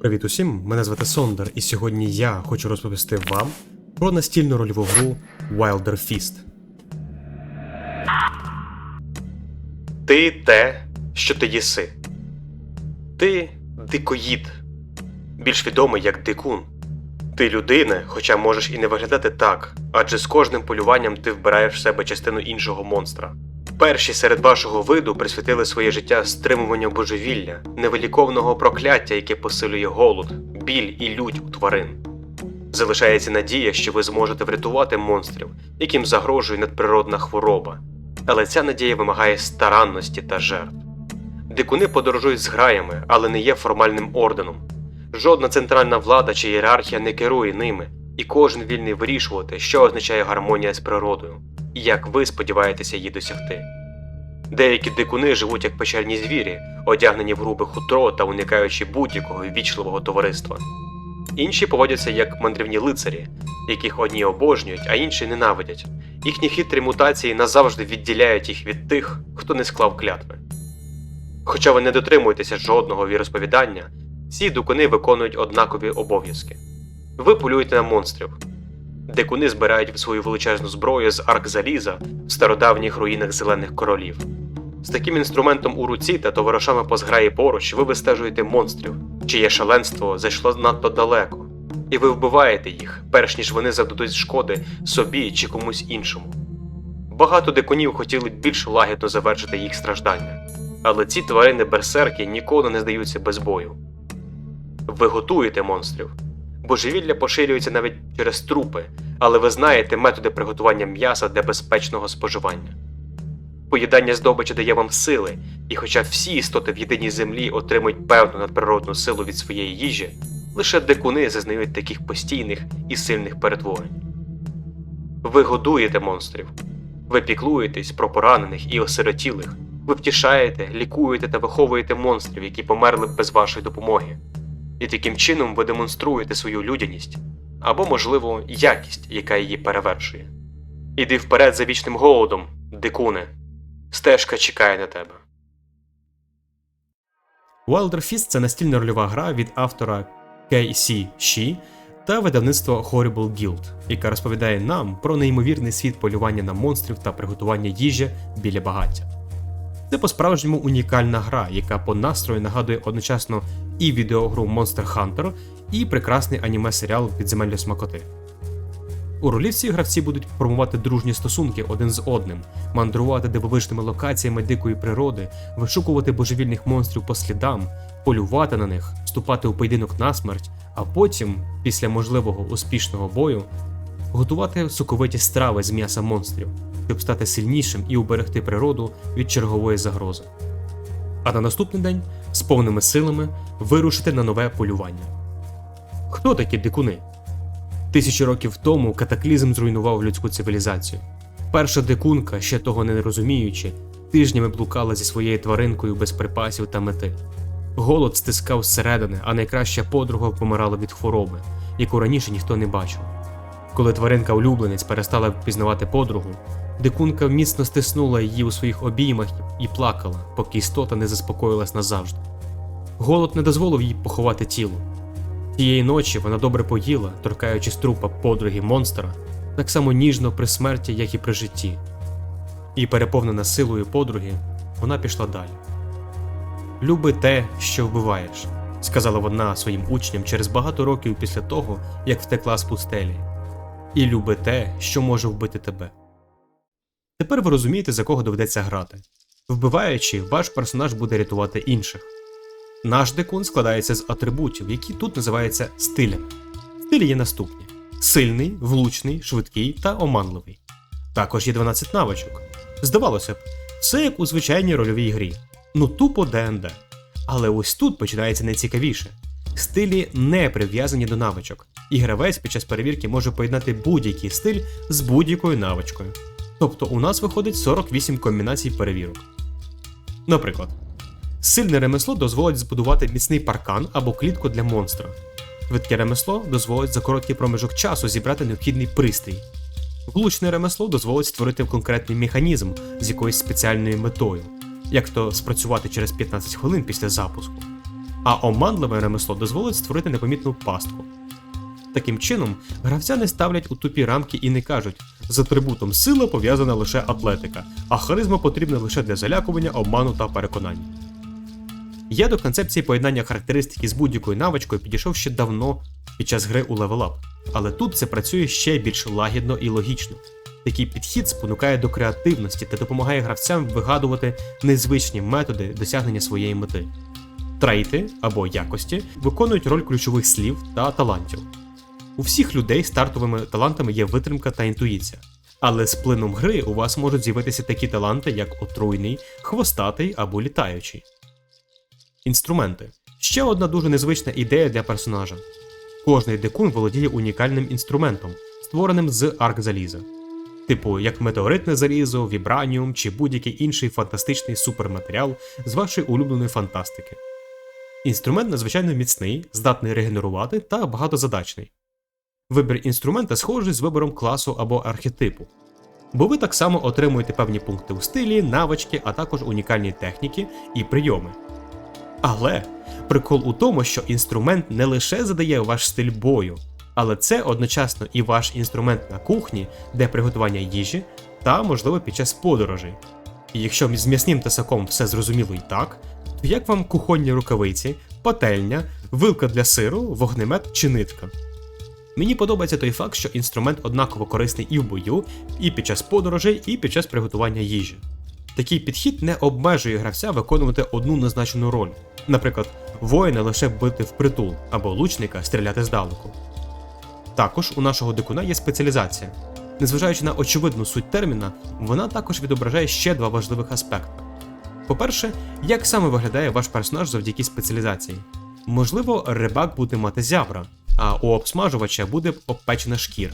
Привіт усім, мене звати Сондер, і сьогодні я хочу розповісти вам про настільну рольову гру Wilder Fist. Ти те, що ти єси. Ти дикоїд, більш відомий як дикун. Ти людина, хоча можеш і не виглядати так, адже з кожним полюванням ти вбираєш в себе частину іншого монстра. Перші серед вашого виду присвятили своє життя стримуванню божевілля, невиліковного прокляття, яке посилює голод, біль і лють у тварин. Залишається надія, що ви зможете врятувати монстрів, яким загрожує надприродна хвороба. Але ця надія вимагає старанності та жертв. Дикуни подорожують з граями, але не є формальним орденом. Жодна центральна влада чи ієрархія не керує ними, і кожен вільний вирішувати, що означає гармонія з природою, і як ви сподіваєтеся її досягти. Деякі дикуни живуть як печерні звірі, одягнені в грубе хутро та уникаючи будь-якого ввічливого товариства. Інші поводяться як мандрівні лицарі, яких одні обожнюють, а інші ненавидять. Їхні хитрі мутації назавжди відділяють їх від тих, хто не склав клятви. Хоча ви не дотримуєтеся жодного віросповідання, ці дикуни виконують однакові обов'язки. Ви полюєте на монстрів. Дикуни збирають свою величезну зброю з арк заліза в стародавніх руїнах зелених королів. З таким інструментом у руці та товаришами по зграї поруч ви вистежуєте монстрів, чиє шаленство зайшло надто далеко, і ви вбиваєте їх, перш ніж вони завдадуть шкоди собі чи комусь іншому. Багато дикунів хотіли більш лагідно завершити їх страждання, але ці тварини берсерки ніколи не здаються без бою. Ви готуєте монстрів. Божевілля поширюється навіть через трупи, але ви знаєте методи приготування м'яса для безпечного споживання. Поїдання здобичі дає вам сили, і хоча всі істоти в єдиній землі отримують певну надприродну силу від своєї їжі, лише дикуни зазнають таких постійних і сильних перетворень. Ви годуєте монстрів, ви піклуєтесь про поранених і осиротілих, ви втішаєте, лікуєте та виховуєте монстрів, які померли без вашої допомоги. І таким чином ви демонструєте свою людяність або, можливо, якість, яка її перевершує. Іди вперед за вічним голодом, дикуне. Стежка чекає на тебе. Wilder Fist – це настільна рольова гра від автора K.C. Shee та видавництва Horrible Guild, яка розповідає нам про неймовірний світ полювання на монстрів та приготування їжі біля багаття. Це по-справжньому унікальна гра, яка по настрою нагадує одночасно і відеогру Monster Hunter, і прекрасний аніме-серіал Підземелля смакоти. У ролі всі гравці будуть формувати дружні стосунки один з одним, мандрувати дивовижними локаціями дикої природи, вишукувати божевільних монстрів по слідам, полювати на них, вступати у поєдинок на смерть, а потім, після можливого успішного бою, готувати соковиті страви з м'яса монстрів, щоб стати сильнішим і уберегти природу від чергової загрози. А на наступний день з повними силами вирушити на нове полювання. Хто такі дикуни? Тисячі років тому катаклізм зруйнував людську цивілізацію. Перша дикунка, ще того не розуміючи, тижнями блукала зі своєю тваринкою без припасів та мети. Голод стискав зсередини, а найкраща подруга помирала від хвороби, яку раніше ніхто не бачив. Коли тваринка улюбленець перестала впізнавати подругу, дикунка міцно стиснула її у своїх обіймах і плакала, поки істота не заспокоїлась назавжди. Голод не дозволив їй поховати тіло. Тієї ночі вона добре поїла, торкаючись трупа подруги монстра, так само ніжно при смерті, як і при житті. І переповнена силою подруги, вона пішла далі. Люби те, що вбиваєш, сказала вона своїм учням через багато років після того, як втекла з пустелі. І люби те, що може вбити тебе. Тепер ви розумієте, за кого доведеться грати. Вбиваючи, ваш персонаж буде рятувати інших. Наш декун складається з атрибутів, які тут називаються стилями. Стилі є наступні: сильний, влучний, швидкий та оманливий. Також є 12 навичок. Здавалося б, все як у звичайній рольовій грі. Ну тупо ДНД. Але ось тут починається найцікавіше. Стилі не прив'язані до навичок, і гравець під час перевірки може поєднати будь-який стиль з будь-якою навичкою. Тобто у нас виходить 48 комбінацій перевірок. Наприклад, Сильне ремесло дозволить збудувати міцний паркан або клітку для монстра. Швидке ремесло дозволить за короткий проміжок часу зібрати необхідний пристрій. Влучне ремесло дозволить створити конкретний механізм з якоюсь спеціальною метою, як то спрацювати через 15 хвилин після запуску. а оманливе ремесло дозволить створити непомітну пастку. Таким чином, гравця не ставлять у тупі рамки і не кажуть, з атрибутом сила пов'язана лише атлетика, а харизма потрібна лише для залякування, обману та переконання. Я до концепції поєднання характеристики з будь-якою навичкою підійшов ще давно під час гри у Level Up, але тут це працює ще більш лагідно і логічно. Такий підхід спонукає до креативності та допомагає гравцям вигадувати незвичні методи досягнення своєї мети. Трейти або якості виконують роль ключових слів та талантів. У всіх людей стартовими талантами є витримка та інтуїція. Але з плином гри у вас можуть з'явитися такі таланти, як отруйний, хвостатий або літаючий. Інструменти ще одна дуже незвична ідея для персонажа. Кожний дикун володіє унікальним інструментом, створеним з арк заліза, типу як метеоритне залізо, вібраніум чи будь-який інший фантастичний суперматеріал з вашої улюбленої фантастики. Інструмент надзвичайно міцний, здатний регенерувати та багатозадачний. Вибір інструмента схожий з вибором класу або архетипу. Бо ви так само отримуєте певні пункти у стилі, навички, а також унікальні техніки і прийоми. Але прикол у тому, що інструмент не лише задає ваш стиль бою, але це одночасно і ваш інструмент на кухні, де приготування їжі, та, можливо, під час подорожей. І якщо з м'ясним тесаком все зрозуміло і так, то як вам кухонні рукавиці, пательня, вилка для сиру, вогнемет чи нитка? Мені подобається той факт, що інструмент однаково корисний і в бою, і під час подорожей, і під час приготування їжі. Такий підхід не обмежує гравця виконувати одну назначену роль, наприклад, воїна лише бити впритул або лучника стріляти здалеку. Також у нашого дикуна є спеціалізація. Незважаючи на очевидну суть терміна, вона також відображає ще два важливих аспекти. По-перше, як саме виглядає ваш персонаж завдяки спеціалізації? Можливо, рибак буде мати зябра, а у обсмажувача буде обпечена шкіра.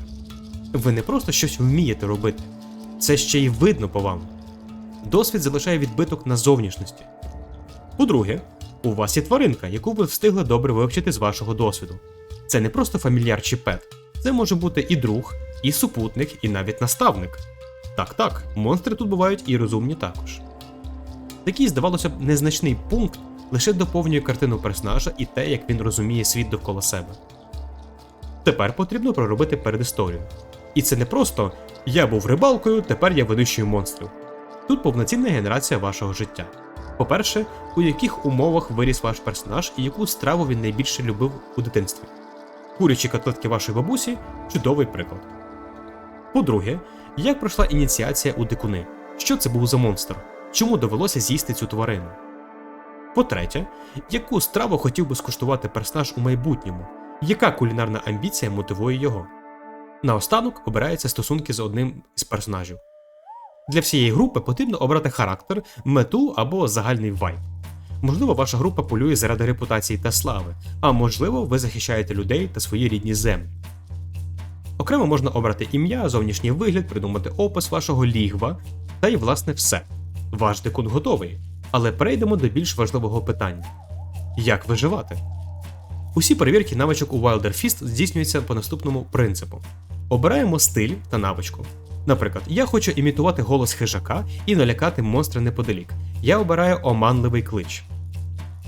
Ви не просто щось вмієте робити, це ще й видно по вам. Досвід залишає відбиток на зовнішності. По-друге, у вас є тваринка, яку ви встигли добре вивчити з вашого досвіду. Це не просто фамільяр чи пет, це може бути і друг, і супутник, і навіть наставник. Так, так, монстри тут бувають і розумні також. Такий, здавалося б, незначний пункт лише доповнює картину персонажа і те, як він розуміє світ довкола себе. Тепер потрібно проробити передісторію. І це не просто я був рибалкою, тепер я винищую монстрів. Тут повноцінна генерація вашого життя. По-перше, у яких умовах виріс ваш персонаж і яку страву він найбільше любив у дитинстві. Курячі котлетки вашої бабусі чудовий приклад. По-друге, як пройшла ініціація у дикуни? Що це був за монстр? Чому довелося з'їсти цю тварину? По-третє, яку страву хотів би скуштувати персонаж у майбутньому? Яка кулінарна амбіція мотивує його? Наостанок обираються стосунки з одним із персонажів. Для всієї групи потрібно обрати характер, мету або загальний вайб. Можливо, ваша група полює заради репутації та слави, а можливо, ви захищаєте людей та свої рідні землі. Окремо можна обрати ім'я, зовнішній вигляд, придумати опис вашого лігва, та й власне все. Ваш дикун готовий. Але перейдемо до більш важливого питання: як виживати? Усі перевірки навичок у Wilder Fist здійснюються по наступному принципу: обираємо стиль та навичку. Наприклад, я хочу імітувати голос хижака і налякати монстра неподалік. Я обираю оманливий клич.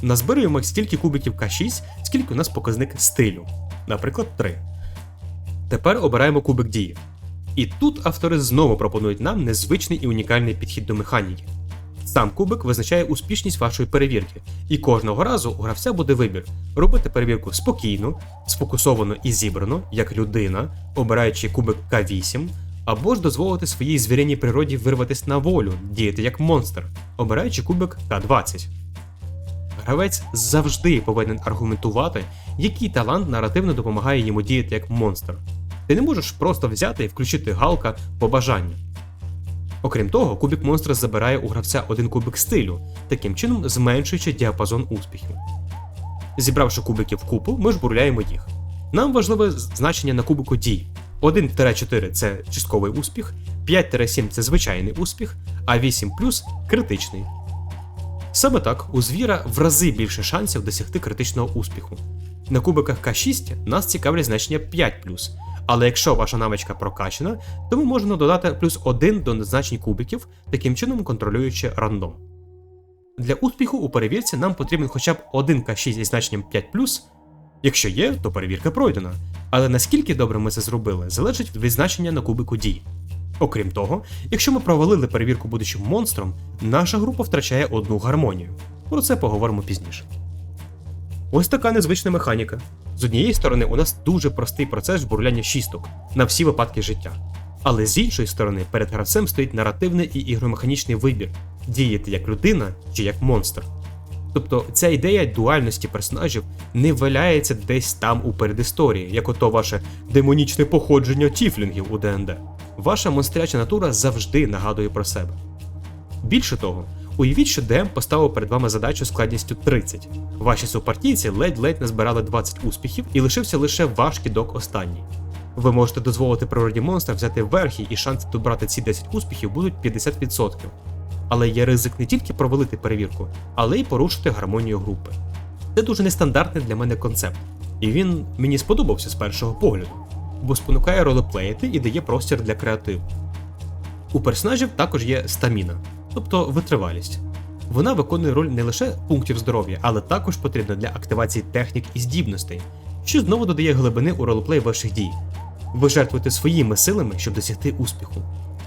Назбирюємо стільки кубиків К6, скільки у нас показник стилю, наприклад, 3. Тепер обираємо кубик дії. І тут автори знову пропонують нам незвичний і унікальний підхід до механіки. Сам кубик визначає успішність вашої перевірки, і кожного разу у гравця буде вибір робити перевірку спокійно, сфокусовано і зібрано, як людина, обираючи кубик К8, або ж дозволити своїй звіряній природі вирватися на волю, діяти як монстр, обираючи кубик К20. Гравець завжди повинен аргументувати, який талант наративно допомагає йому діяти як монстр. Ти не можеш просто взяти і включити галка по бажанню. Окрім того, кубик монстра забирає у гравця один кубик стилю, таким чином зменшуючи діапазон успіхів. Зібравши кубики в купу, ми жбурляємо їх. Нам важливе значення на кубику дій. 1-4 це частковий успіх, 5-7 це звичайний успіх, а 8 критичний. Саме так, у звіра в рази більше шансів досягти критичного успіху. На кубиках К6 нас цікавлять значення 5, але якщо ваша навичка прокачана, то ми можемо додати плюс 1 до значень кубиків, таким чином контролюючи рандом. Для успіху у перевірці нам потрібен хоча б 1 К6 зі значенням 5 Якщо є, то перевірка пройдена. Але наскільки добре ми це зробили, залежить від відзначення на кубику дій. Окрім того, якщо ми провалили перевірку будучи монстром, наша група втрачає одну гармонію. Про це поговоримо пізніше. Ось така незвична механіка. З однієї сторони, у нас дуже простий процес жбурляння шісток на всі випадки життя. Але з іншої сторони, перед гравцем стоїть наративний і ігромеханічний вибір діяти як людина чи як монстр. Тобто ця ідея дуальності персонажів не валяється десь там у передісторії, як ото ваше демонічне походження тіфлінгів у ДНД. Ваша монстряча натура завжди нагадує про себе. Більше того, уявіть, що ДМ поставив перед вами задачу складністю 30. Ваші супартійці ледь-ледь назбирали 20 успіхів і лишився лише ваш кідок останній. Ви можете дозволити природі монстра взяти верхи, і шанси добрати ці 10 успіхів будуть 50%. Але є ризик не тільки провалити перевірку, але й порушити гармонію групи. Це дуже нестандартний для мене концепт, і він мені сподобався з першого погляду, бо спонукає ролеплеїти і дає простір для креативу. У персонажів також є стаміна, тобто витривалість. Вона виконує роль не лише пунктів здоров'я, але також потрібна для активації технік і здібностей, що знову додає глибини у ролеплей ваших дій. Ви жертвуєте своїми силами, щоб досягти успіху.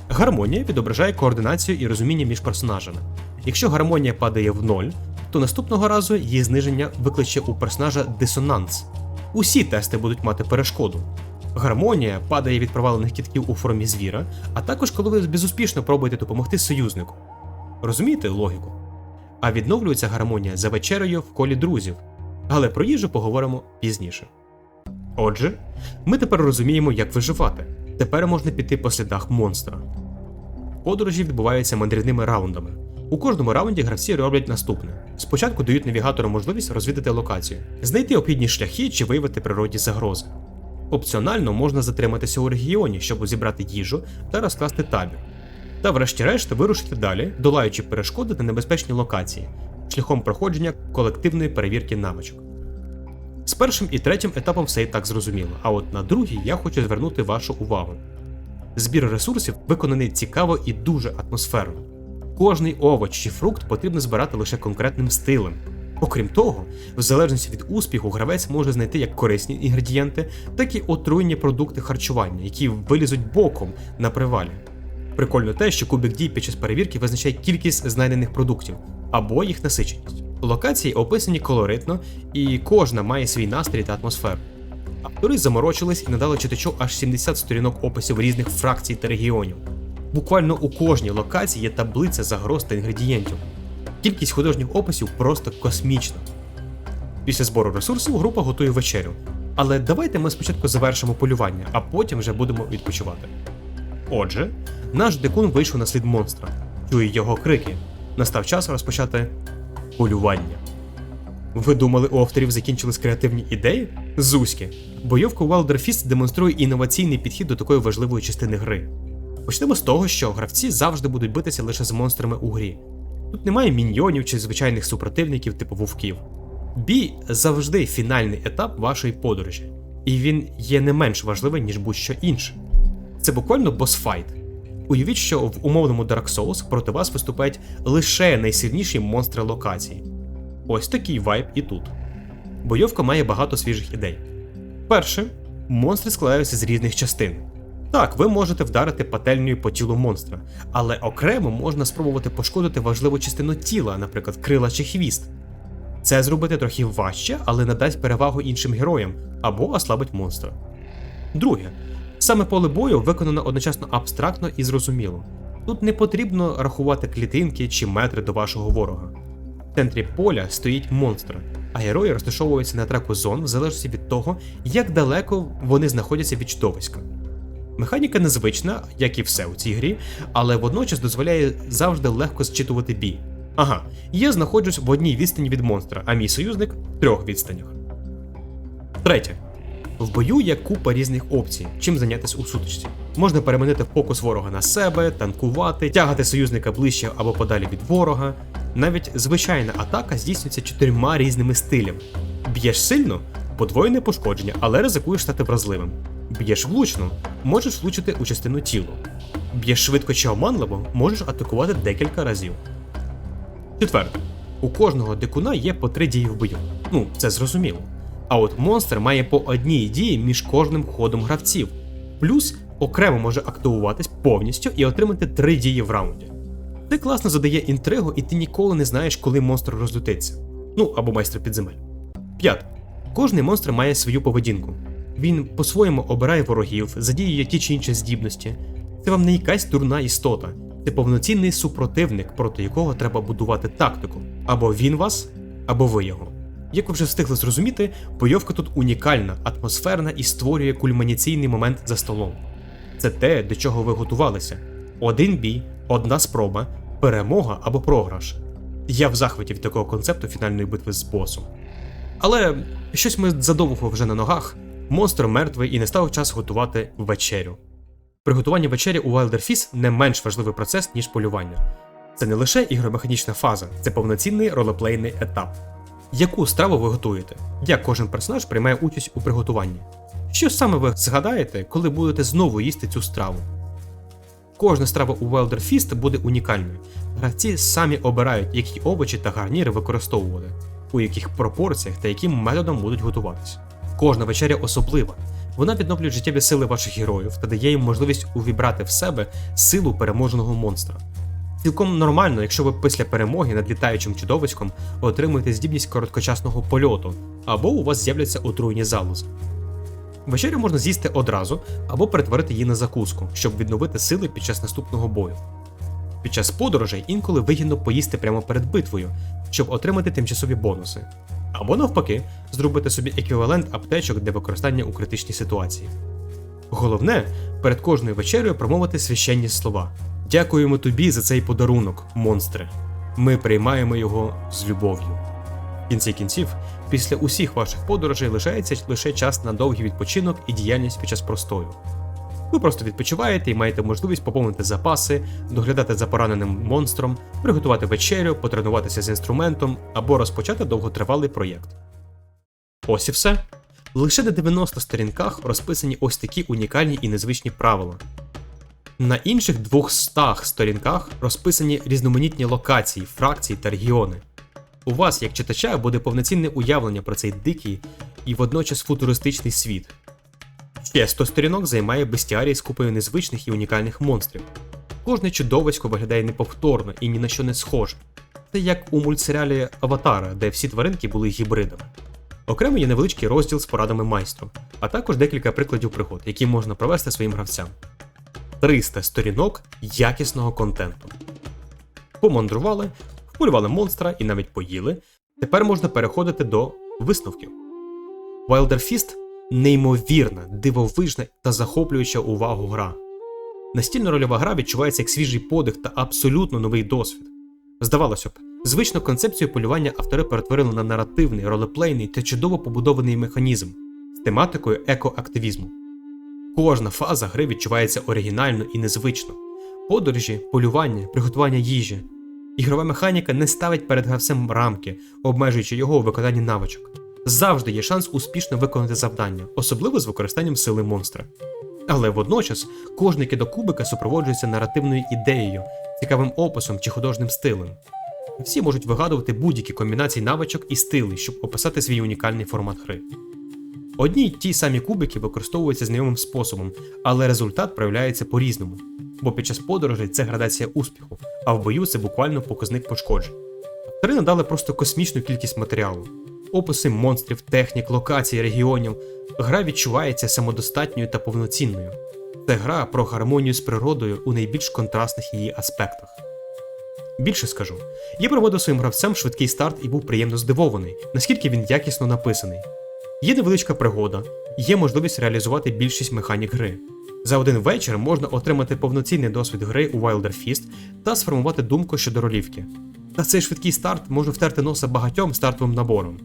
Гармонія відображає координацію і розуміння між персонажами. Якщо гармонія падає в ноль, то наступного разу її зниження викличе у персонажа дисонанс. Усі тести будуть мати перешкоду. Гармонія падає від провалених кітків у формі звіра, а також коли ви безуспішно пробуєте допомогти союзнику. Розумієте логіку? А відновлюється гармонія за вечерею в колі друзів. Але про їжу поговоримо пізніше. Отже, ми тепер розуміємо, як виживати. Тепер можна піти по слідах монстра. Подорожі відбуваються мандрівними раундами. У кожному раунді гравці роблять наступне: спочатку дають навігатору можливість розвідати локацію, знайти обхідні шляхи чи виявити природні загрози. Опціонально можна затриматися у регіоні, щоб зібрати їжу та розкласти табір. Та, врешті-решт, вирушити далі, долаючи перешкоди та небезпечні локації, шляхом проходження колективної перевірки навичок. З першим і третім етапом все і так зрозуміло, а от на другий я хочу звернути вашу увагу. Збір ресурсів виконаний цікаво і дуже атмосферно. Кожний овоч чи фрукт потрібно збирати лише конкретним стилем. Окрім того, в залежності від успіху, гравець може знайти як корисні інгредієнти, так і отруєнні продукти харчування, які вилізуть боком на привалі. Прикольно те, що кубик дій під час перевірки визначає кількість знайдених продуктів або їх насиченість. Локації описані колоритно, і кожна має свій настрій та атмосферу. Автори заморочились і надали читачу аж 70 сторінок описів різних фракцій та регіонів. Буквально у кожній локації є таблиця загроз та інгредієнтів. Кількість художніх описів просто космічна. Після збору ресурсів група готує вечерю. Але давайте ми спочатку завершимо полювання, а потім вже будемо відпочивати. Отже, наш дикун вийшов на слід монстра, чує його крики. Настав час розпочати полювання. Ви думали, у авторів закінчились креативні ідеї? Зузьки. Бойовка Wilder Fist демонструє інноваційний підхід до такої важливої частини гри. Почнемо з того, що гравці завжди будуть битися лише з монстрами у грі. Тут немає міньйонів чи звичайних супротивників типу вовків. Бій завжди фінальний етап вашої подорожі, і він є не менш важливий, ніж будь-що інше. Це буквально босфайт. Уявіть, що в умовному Dark Souls проти вас виступають лише найсильніші монстри локації. Ось такий вайб і тут. Бойовка має багато свіжих ідей. Перше, монстри складаються з різних частин. Так, ви можете вдарити пательнею по тілу монстра, але окремо можна спробувати пошкодити важливу частину тіла, наприклад, крила чи хвіст. Це зробити трохи важче, але надасть перевагу іншим героям або ослабить монстра. Друге, саме поле бою виконано одночасно абстрактно і зрозуміло. Тут не потрібно рахувати клітинки чи метри до вашого ворога. В центрі поля стоїть монстр, а герої розташовуються на треку зон в залежності від того, як далеко вони знаходяться від чудовиська. Механіка незвична, як і все у цій грі, але водночас дозволяє завжди легко зчитувати бій. Ага, я знаходжусь в одній відстані від монстра, а мій союзник в трьох відстанях. Третє. В бою є купа різних опцій, чим зайнятися у сутичці. Можна переманити фокус ворога на себе, танкувати, тягати союзника ближче або подалі від ворога. Навіть звичайна атака здійснюється чотирма різними стилями. Б'єш сильно подвоєне пошкодження, але ризикуєш стати вразливим. Б'єш влучно, можеш влучити у частину тіла. Б'єш швидко чи оманливо, можеш атакувати декілька разів. Четверте. У кожного дикуна є по три дії в бою. Ну, це зрозуміло. А от монстр має по одній дії між кожним ходом гравців. Плюс окремо може активуватись повністю і отримати три дії в раунді. Це класно задає інтригу, і ти ніколи не знаєш, коли монстр розлютиться. Ну або майстер підземель. П'яте. Кожний монстр має свою поведінку. Він по-своєму обирає ворогів, задіює ті чи інші здібності. Це вам не якась дурна істота, це повноцінний супротивник, проти якого треба будувати тактику. Або він вас, або ви його. Як ви вже встигли зрозуміти, бойовка тут унікальна, атмосферна і створює кульмінаційний момент за столом. Це те, до чого ви готувалися. Один бій, одна спроба, перемога або програш. Я в захваті від такого концепту фінальної битви з босом. Але щось ми задовго вже на ногах, монстр мертвий і не став час готувати вечерю. Приготування вечері у Wilder Fist не менш важливий процес, ніж полювання. Це не лише ігромеханічна фаза, це повноцінний ролеплейний етап. Яку страву ви готуєте? Як кожен персонаж приймає участь у приготуванні? Що саме ви згадаєте, коли будете знову їсти цю страву? Кожна страва у Wilder Fist буде унікальною. Гравці самі обирають, які овочі та гарніри використовувати, у яких пропорціях та яким методом будуть готуватись. Кожна вечеря особлива. Вона відновлює життєві сили ваших героїв та дає їм можливість увібрати в себе силу переможеного монстра. Цілком нормально, якщо ви після перемоги над літаючим чудовиськом отримуєте здібність короткочасного польоту, або у вас з'являться отруйні залози. Вечерю можна з'їсти одразу або перетворити її на закуску, щоб відновити сили під час наступного бою. Під час подорожей інколи вигідно поїсти прямо перед битвою, щоб отримати тимчасові бонуси. Або навпаки, зробити собі еквівалент аптечок для використання у критичній ситуації. Головне, перед кожною вечерею промовити священні слова. Дякуємо тобі за цей подарунок, монстре. Ми приймаємо його з любов'ю. В кінці кінців, після усіх ваших подорожей лишається лише час на довгий відпочинок і діяльність під час простою. Ви просто відпочиваєте і маєте можливість поповнити запаси, доглядати за пораненим монстром, приготувати вечерю, потренуватися з інструментом або розпочати довготривалий проєкт. Ось і все. Лише на 90 сторінках розписані ось такі унікальні і незвичні правила. На інших 200 сторінках розписані різноманітні локації, фракції та регіони. У вас, як читача, буде повноцінне уявлення про цей дикий і водночас футуристичний світ. Ще 100 сторінок займає бестіарій з купою незвичних і унікальних монстрів. Кожне чудовисько виглядає неповторно і ні на що не схоже. Це як у мультсеріалі Аватара, де всі тваринки були гібридами. Окремо є невеличкий розділ з порадами майстру, а також декілька прикладів пригод, які можна провести своїм гравцям. 300 сторінок якісного контенту. Помандрували, вполювали монстра і навіть поїли. Тепер можна переходити до висновків. Wilder Fist неймовірна, дивовижна та захоплююча увагу гра. Настільна рольова гра відчувається як свіжий подих та абсолютно новий досвід. Здавалося б, звичну концепцію полювання автори перетворили на наративний, ролеплейний та чудово побудований механізм з тематикою екоактивізму. Кожна фаза гри відчувається оригінально і незвично. Подорожі, полювання, приготування їжі. Ігрова механіка не ставить перед гравцем рамки, обмежуючи його у виконанні навичок. Завжди є шанс успішно виконати завдання, особливо з використанням сили монстра. Але водночас кожний кубика супроводжується наративною ідеєю, цікавим описом чи художнім стилем. Всі можуть вигадувати будь-які комбінації навичок і стилей, щоб описати свій унікальний формат гри. Одні й ті самі кубики використовуються знайомим способом, але результат проявляється по-різному, бо під час подорожей це градація успіху, а в бою це буквально показник пошкоджень. Автори надали просто космічну кількість матеріалу, описи монстрів, технік, локацій, регіонів. Гра відчувається самодостатньою та повноцінною. Це гра про гармонію з природою у найбільш контрастних її аспектах. Більше скажу, я проводив своїм гравцям швидкий старт і був приємно здивований, наскільки він якісно написаний. Є невеличка пригода, є можливість реалізувати більшість механік гри. За один вечір можна отримати повноцінний досвід гри у Wilder Fist та сформувати думку щодо ролівки. Та цей швидкий старт може втерти носа багатьом стартовим набором.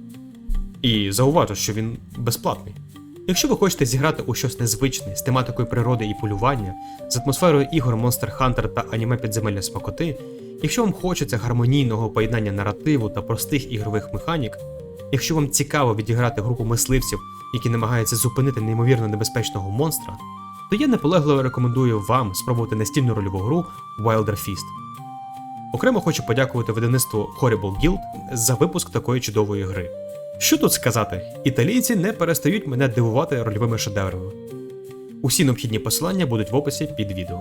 І зауважу, що він безплатний. Якщо ви хочете зіграти у щось незвичне з тематикою природи і полювання, з атмосферою ігор Monster Hunter та аніме підземелля смакоти, якщо вам хочеться гармонійного поєднання наративу та простих ігрових механік, якщо вам цікаво відіграти групу мисливців, які намагаються зупинити неймовірно небезпечного монстра, то я наполегливо рекомендую вам спробувати настільну рольову гру Wilder Fist. Окремо хочу подякувати видавництву Horrible Guild за випуск такої чудової гри. Що тут сказати? Італійці не перестають мене дивувати рольовими шедеврами. Усі необхідні посилання будуть в описі під відео.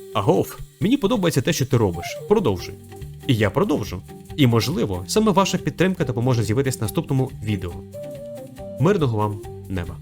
Агов, мені подобається те, що ти робиш. Продовжуй. І я продовжу. І можливо, саме ваша підтримка допоможе з'явитись в наступному відео. Мирного вам неба!